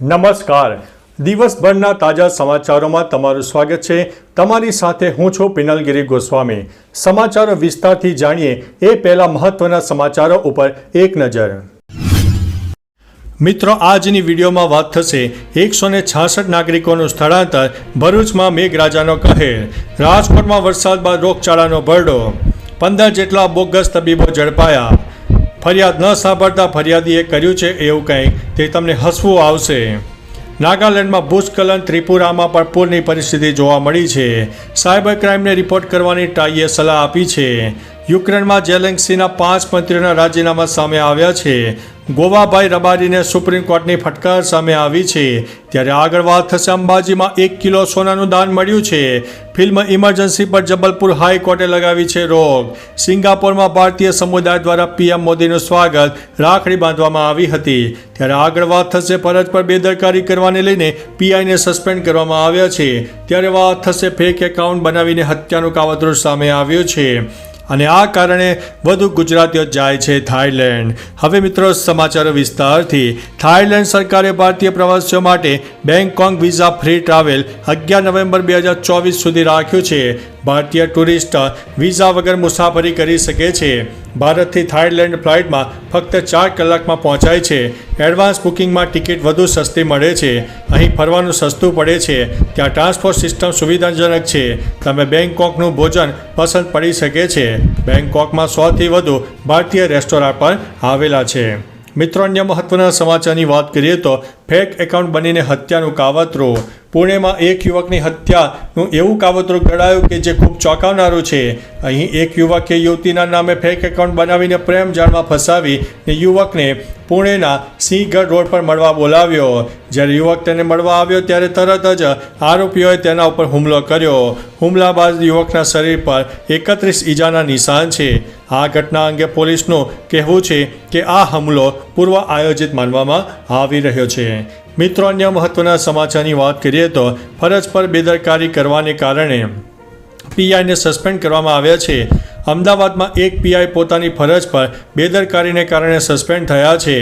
નમસ્કાર. દિવસભરના તાજા સમાચારોમાં તમારું સ્વાગત છે. તમારી સાથે હું છું પિનલગીરી ગોસ્વામી. સમાચારો વિસ્તારથી જાણીએ એ પહેલા મહત્વના સમાચારો ઉપર એક નજર. મિત્રો, આજની વિડીયોમાં વાત થશે એકસો ને છાસઠ નાગરિકોનું સ્થળાંતર ભરૂચમાં મેઘરાજાનો કહેર. રાજકોટમાં વરસાદ બાદ રોગચાળાનો ભરડો. પંદર જેટલા બોગસ તબીબો ઝડપાયા. ફરિયાદ ન સાંભળતા ફરિયાદીએ કર્યું છે એવું કંઈક. તે તમને હસવું આવશે. નાગાલેન્ડમાં ભૂસ્ખલન, ત્રિપુરામાં પણ પૂરની પરિસ્થિતિ જોવા મળી છે. સાયબર ક્રાઇમને રિપોર્ટ કરવાની ટાઈએ સલાહ આપી છે. યુક્રેનમાં જેલેન્સીના પાંચ મંત્રીઓના રાજીનામા સામે આવ્યા છે. ગોવાભાઈ રબારીને સુપ્રીમ કોર્ટની ફટકાર સામે આવી છે. ત્યારે આગળ વાત થશે અંબાજીમાં એક કિલો સોનાનું દાન મળ્યું છે. ફિલ્મ ઇમરજન્સી પર જબલપુર હાઈકોર્ટે લગાવી છે રોક. સિંગાપોરમાં ભારતીય સમુદાય દ્વારા પીએમ મોદીનું સ્વાગત રાખડી બાંધવામાં આવી હતી. ત્યારે આગળ વાત થશે ફરજ પર બેદરકારી કરવાને લઈને પીઆઈને સસ્પેન્ડ કરવામાં આવ્યા છે. ત્યારે વાત થશે ફેક એકાઉન્ટ બનાવીને હત્યાનું કાવતરું સામે આવ્યું છે. અને આ કારણે વધુ ગુજરાતીઓ જાય છે થાઈલેન્ડ. હવે મિત્રો સમાચારો વિસ્તારથી, થાઈલેન્ડ સરકારે ભારતીય પ્રવાસીઓ માટે બેંગકોંગ વિઝા ફ્રી ટ્રાવેલ અગિયાર નવેમ્બર બે હજાર ચોવીસ સુધી રાખ્યું છે. ભારતીય ટુરિસ્ટ વિઝા વગર મુસાફરી કરી શકે છે. ભારતથી થાઇલેન્ડ ફ્લાઇટમાં ફક્ત ચાર કલાકમાં પહોંચાય છે. એડવાન્સ બુકિંગમાં ટિકિટ વધુ સસ્તી મળે છે. અહીં ફરવાનું સસ્તું પડે છે. ત્યાં ટ્રાન્સપોર્ટ સિસ્ટમ સુવિધાજનક છે. તમે બેંગકોકનું ભોજન પસંદ પડી શકે છે. બેંગકોકમાં સોથી વધુ ભારતીય રેસ્ટોરાં પણ આવેલા છે. મિત્રો, અન્ય મહત્વના સમાચારની વાત કરીએ તો ફેક એકાઉન્ટ બનીને હત્યાનું કાવતરું. પુણેમાં એક યુવકની હત્યાનું એવું કાવતરું ઘડાયું કે જે ખૂબ ચોંકાવનારું છે. અહીં એક યુવકે યુવતીના નામે ફેક એકાઉન્ટ બનાવીને પ્રેમ જાળમાં ફસાવી ને યુવકને પુણેના સિંહગઢ રોડ પર મળવા બોલાવ્યો. જ્યારે યુવક તેને મળવા આવ્યો ત્યારે તરત જ આરોપીઓએ તેના ઉપર હુમલો કર્યો. હુમલા બાદ યુવકના શરીર પર એકત્રીસ ઈજાના નિશાન છે. આ ઘટના અંગે પોલીસનું કહેવું છે કે આ હુમલો પૂર્વ આયોજિત માનવામાં આવી રહ્યો છે. મિત્રો, અન્ય મહત્વના સમાચારની વાત કરીએ તો ફરજ પર બેદરકારી કરવાને કારણે પીઆઈને સસ્પેન્ડ કરવામાં આવ્યા છે. અમદાવાદમાં એક પીઆઈ પોતાની ફરજ પર બેદરકારીને કારણે સસ્પેન્ડ થયા છે.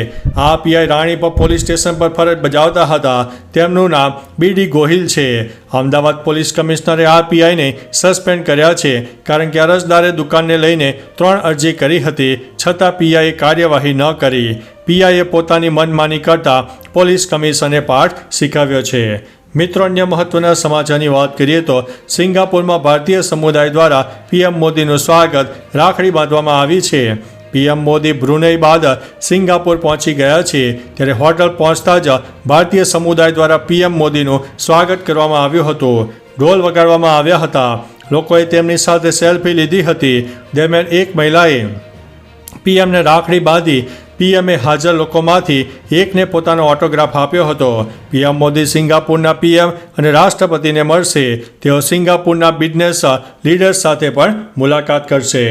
આ પીઆઈ રાણીપ પોલીસ સ્ટેશન પર ફરજ બજાવતા હતા. તેમનું નામ બીડી ગોહિલ છે. અમદાવાદ પોલીસ કમિશનરે આ પીઆઈને સસ્પેન્ડ કર્યા છે, કારણ કે અરજદારે દુકાનને લઈને ત્રણ અરજી કરી હતી, છતાં પીઆઈએ કાર્યવાહી ન કરી. પીઆઈએ પોતાની મનમાની કરતા પોલીસ કમિશને પાઠ શીખવ્યો છે. મિત્રો, અન્ય મહત્વના સમાચારની વાત કરીએ તો સિંગાપુરમાં ભારતીય સમુદાય દ્વારા પીએમ મોદીનું સ્વાગત રાખડી બાંધવામાં આવી છે. પીએમ મોદી બ્રુનેઈ બાદ સિંગાપુર પહોંચી ગયા છે. ત્યારે હોટલ પહોંચતા જ ભારતીય સમુદાય દ્વારા પીએમ મોદીનું સ્વાગત કરવામાં આવ્યું હતું. ઢોલ વગાડવામાં આવ્યા હતા. લોકોએ તેમની સાથે સેલ્ફી લીધી હતી. દરમિયાન એક મહિલાએ પીએમને રાખડી બાંધી પીએમએ હાજર લોકોમાંથી એકને પોતાનો ઓટોગ્રાફ આપ્યો હતો. પીએમ મોદી સિંગાપુરના પીએમ અને રાષ્ટ્રપતિને મળશે. તેઓ સિંગાપુરના બિઝનેસ લીડર્સ સાથે પણ મુલાકાત કરશે.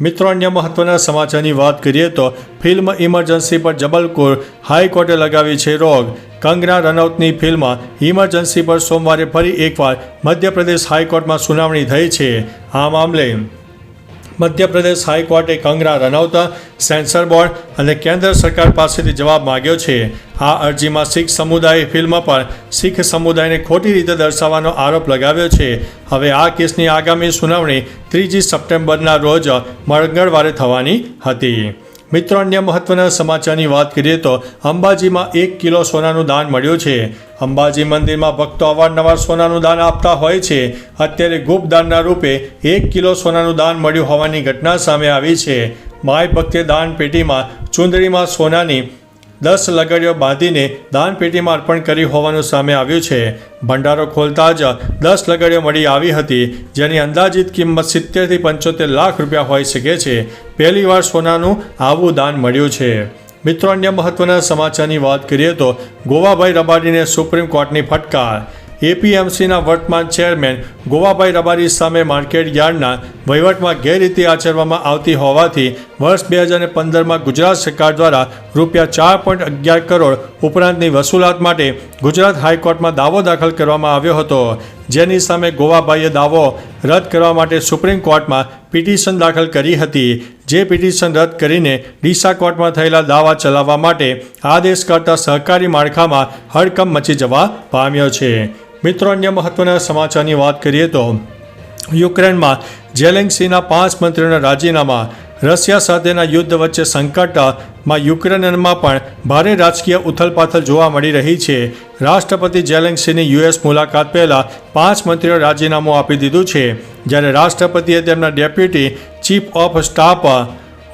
મિત્રો, અન્ય મહત્વના સમાચારની વાત કરીએ તો ફિલ્મ ઇમરજન્સી પર જબલપુર હાઈકોર્ટે લગાવી છે રોગ કંગના રનૌતની ફિલ્મ ઇમરજન્સી પર સોમવારે ફરી એકવાર મધ્યપ્રદેશ હાઈકોર્ટમાં સુનાવણી થઈ છે. આ મામલે મધ્યપ્રદેશ હાઈકોર્ટે કંગના રનૌત, સેન્સર બોર્ડ અને કેન્દ્ર સરકાર પાસેથી જવાબ માગ્યો છે. આ અરજીમાં શીખ સમુદાય ફિલ્મ પર શીખ સમુદાયને ખોટી રીતે દર્શાવવાનો આરોપ લગાવ્યો છે. હવે આ કેસની આગામી સુનાવણી ત્રીજી સપ્ટેમ્બરના રોજ મંગળવારે થવાની હતી. મિત્રો, અન્ય મહત્વના સમાચારની વાત કરીએ તો અંબાજીમાં એક કિલો સોનાનું દાન મળ્યું છે. અંબાજી મંદિરમાં ભક્તો અવારનવાર સોનાનું દાન આપતા હોય છે. અત્યારે ગુપ્ત દાનના રૂપે એક કિલો સોનાનું દાન મળ્યું હોવાની ઘટના સામે આવી છે. માય ભક્તે દાન પેટીમાં ચુંદડીમાં સોનાની દસ લગડીઓ બાંધીને દાનપેટીમાં અર્પણ કરી હોવાનું સામે આવ્યું છે. ભંડારો ખોલતા જ દસ લગડીઓ મળી આવી હતી, જેની અંદાજિત કિંમત સિત્તેરથી પંચોતેર લાખ રૂપિયા હોઈ શકે છે. પહેલીવાર સોનાનું આવું દાન મળ્યું છે. મિત્રો, અન્ય મહત્વના સમાચારની વાત કરીએ તો ગોવાભાઈ રબાડીને સુપ્રીમ કોર્ટની ફટકાર. એપીએમસીના વર્તમાન ચેરમેન ગોવાભાઈ રબારી સામે માર્કેટ યાર્ડના વહીવટમાં ગેરરીતિ આચરવામાં આવતી હોવાથી વર્ષ બે હજાર પંદરમાં ગુજરાત સરકાર દ્વારા રૂપિયા ચાર પોઈન્ટ અગિયાર કરોડ ઉપરાંતની વસૂલાત માટે ગુજરાત હાઈકોર્ટમાં દાવો દાખલ કરવામાં આવ્યો હતો. જેની સામે ગોવાભાઈએ દાવો રદ કરવા માટે સુપ્રીમ કોર્ટમાં પિટિશન દાખલ કરી હતી. જે પિટિશન રદ કરીને ડીસા કોર્ટમાં થયેલા દાવા ચલાવવા માટે આદેશ કરતા સહકારી માળખામાં હડકંપ મચી જવા પામ્યો છે. મિત્રો, અન્ય મહત્વના સમાચારની વાત કરીએ તો યુક્રેનમાં જેલેન્સીના પાંચ મંત્રીઓના રાજીનામા, રશિયા સાથેના યુદ્ધ વચ્ચે સંકટમાં યુક્રેનમાં પણ ભારે રાજકીય ઉથલપાથલ જોવા મળી રહી છે. રાષ્ટ્રપતિ જેલેન્સીની યુએસ મુલાકાત પહેલા પાંચ મંત્રીઓ રાજીનામું આપી દીધું છે. જ્યારે રાષ્ટ્રપતિએ તેમના deputy chief of staff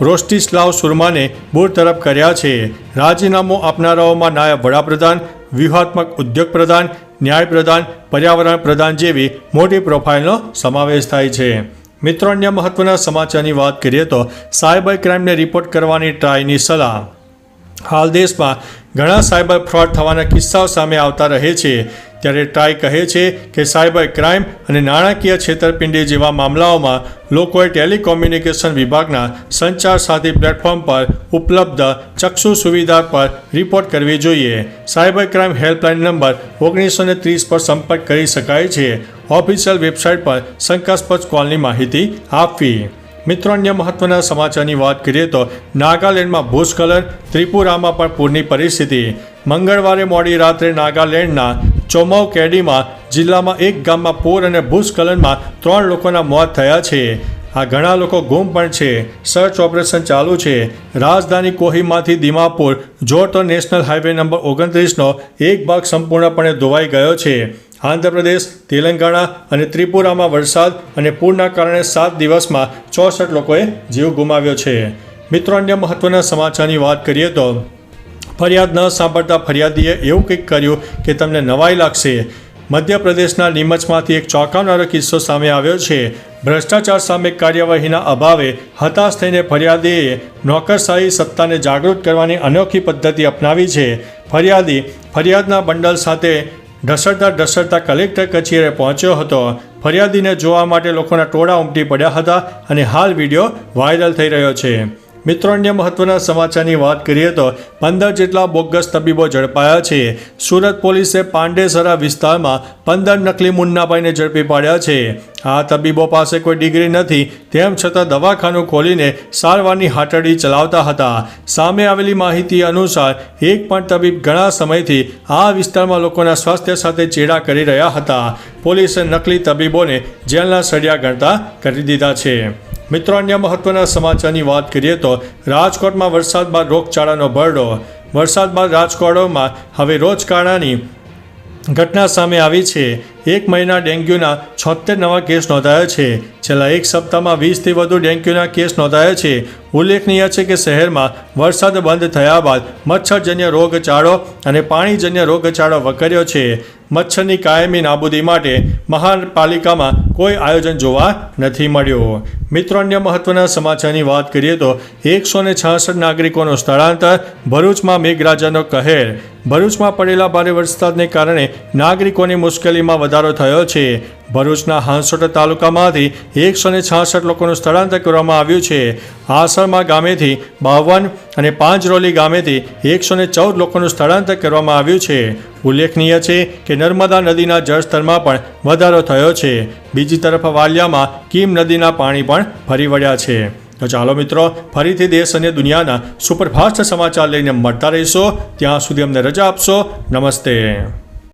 Rostislav સુરમાને બુર તરફ કર્યા છે. રાજીનામું આપનારાઓમાં નાયબ વડાપ્રધાન વ્યૂહાત્મક ઉદ્યોગ પ્રધાન, ન્યાય પ્રધાન, પર્યાવરણ પ્રધાન જેવી મોટી પ્રોફાઇલનો સમાવેશ થાય છે. મિત્રો, અન્ય મહત્વના સમાચારની વાત કરીએ તો સાયબર ક્રાઇમને રિપોર્ટ કરવાની ટ્રાયની સલાહ. હાલ દેશમાં ઘણા સાયબર ફ્રોડ થવાના કિસ્સાઓ સામે આવતા રહે છે. ત્યારે ટ્રાય કહે છે કે સાયબર ક્રાઇમ અને નાણાકીય છેતરપિંડી જેવા મામલાઓમાં લોકોએ ટેલિકોમ્યુનિકેશન વિભાગના સંચાર સાથી પ્લેટફોર્મ પર ઉપલબ્ધ ચક્ષુ સુવિધા પર રિપોર્ટ કરવી જોઈએ. સાયબર ક્રાઇમ હેલ્પલાઇન નંબર ઓગણીસો ને ત્રીસ પર સંપર્ક કરી શકાય છે. ઓફિશિયલ વેબસાઇટ પર શંકાસ્પદ કોલની માહિતી આપવી. મિત્રો, અન્ય મહત્વના સમાચારની વાત કરીએ તો નાગાલેન્ડમાં ભૂસ્ખલન, ત્રિપુરામાં પણ પૂરની પરિસ્થિતિ. મંગળવારે મોડી રાત્રે નાગાલેન્ડના ચોમાઉ કેડીમાં જિલ્લામાં એક ગામમાં પૂર અને ભૂસ્ખલનમાં ત્રણ લોકોના મોત થયા છે. આ ઘણા લોકો ગુમ પણ છે. સર્ચ ઓપરેશન ચાલુ છે. રાજધાની કોહીમાંથી દિમાપુર જોડતો નેશનલ હાઈવે નંબર ઓગણત્રીસનો એક ભાગ સંપૂર્ણપણે ધોવાઈ ગયો છે. આંધ્રપ્રદેશ, તેલંગાણા અને ત્રિપુરામાં વરસાદ અને પૂરના કારણે સાત દિવસમાં ચોસઠ લોકોએ જીવ ગુમાવ્યો છે. મિત્રો, અન્ય મહત્વના સમાચારની વાત કરીએ તો ફરિયાદ ન સાંભળતા ફરિયાદીએ એવું કંઈક કર્યું કે તમને નવાઈ લાગશે. મધ્યપ્રદેશના નીમચમાંથી એક ચોંકાવનારો કિસ્સો સામે આવ્યો છે. ભ્રષ્ટાચાર સામે કાર્યવાહીના અભાવે હતાશ થઈને ફરિયાદીએ નોકરશાહી સત્તાને જાગૃત કરવાની અનોખી પદ્ધતિ અપનાવી છે. ફરિયાદી ફરિયાદના બંડલ સાથે ઢસડતા ઢસડતા કલેક્ટર કચેરીએ પહોંચ્યો હતો. ફરિયાદીને જોવા માટે લોકોના ટોળા ઉમટી પડ્યા હતા અને હાલ વીડિયો વાયરલ થઈ રહ્યો છે. મિત્રો, અન્ય મહત્વના સમાચારની વાત કરીએ તો પંદર જેટલા બોગસ તબીબો ઝડપાયા છે. સુરત પોલીસે પાંડેસરા વિસ્તારમાં પંદર નકલી મુન્નાભાઈને ઝડપી પાડ્યા છે. આ તબીબો પાસે કોઈ ડિગ્રી નથી, તેમ છતાં દવાખાનું ખોલીને સારવારની હાટડી ચલાવતા હતા. સામે આવેલી માહિતી અનુસાર, એક પણ તબીબ ઘણા સમયથી આ વિસ્તારમાં લોકોના સ્વાસ્થ્ય સાથે ચેડા કરી રહ્યા હતા. પોલીસે નકલી તબીબોને જેલના સળિયા ગણતા કરી દીધા છે. મિત્રો, અન્ય મહત્વના સમાચારની વાત કરીએ તો રાજકોટમાં વરસાદ બાદ રોગચાળાનો ભરડો. વરસાદ બાદ રાજકોટમાં હવે રોજકાળાની ઘટના સામે આવી છે. એક મહિના ડેન્ગ્યુના છોતેર નવા કેસ નોંધાયા છે. છેલ્લા એક સપ્તાહમાં વીસથી વધુ ડેન્ગ્યુના કેસ નોંધાયા છે. ઉલ્લેખનીય છે કે શહેરમાં વરસાદ બંધ થયા બાદ મચ્છરજન્ય રોગચાળો અને પાણીજન્ય રોગચાળો વકર્યો છે. મચ્છરની કાયમી નાબૂદી માટે મહાનપાલિકામાં કોઈ આયોજન જોવા નથી મળ્યું. મિત્રો, અન્ય મહત્વના સમાચારની વાત કરીએ તો એકસો ને છાસઠ નાગરિકોનું સ્થળાંતર ભરૂચમાં મેઘરાજાનો કહેર. ભરૂચમાં પડેલા ભારે વરસાદને કારણે નાગરિકોની મુશ્કેલીમાં વધારો થયો છે. ભરૂચના હાંસોટ તાલુકામાંથી એકસો ને છાસઠ લોકોનું સ્થળાંતર કરવામાં આવ્યું છે. આસળમાં ગામેથી બાવન અને પાંચરોલી ગામેથી એકસો ને ચૌદ લોકોનું સ્થળાંતર કરવામાં આવ્યું છે. ઉલ્લેખનીય છે કે નર્મદા નદીના જળસ્તરમાં પણ વધારો થયો છે. બીજી તરફ વાલિયામાં કીમ નદીના પાણી પણ ફરી વળ્યા છે. તો ચાલો મિત્રો, ફરીથી દેશ અને દુનિયાના સુપરફાસ્ટ સમાચાર લઈને મળતા રહીશો. ત્યાં સુધી અમને રજા આપશો. નમસ્તે.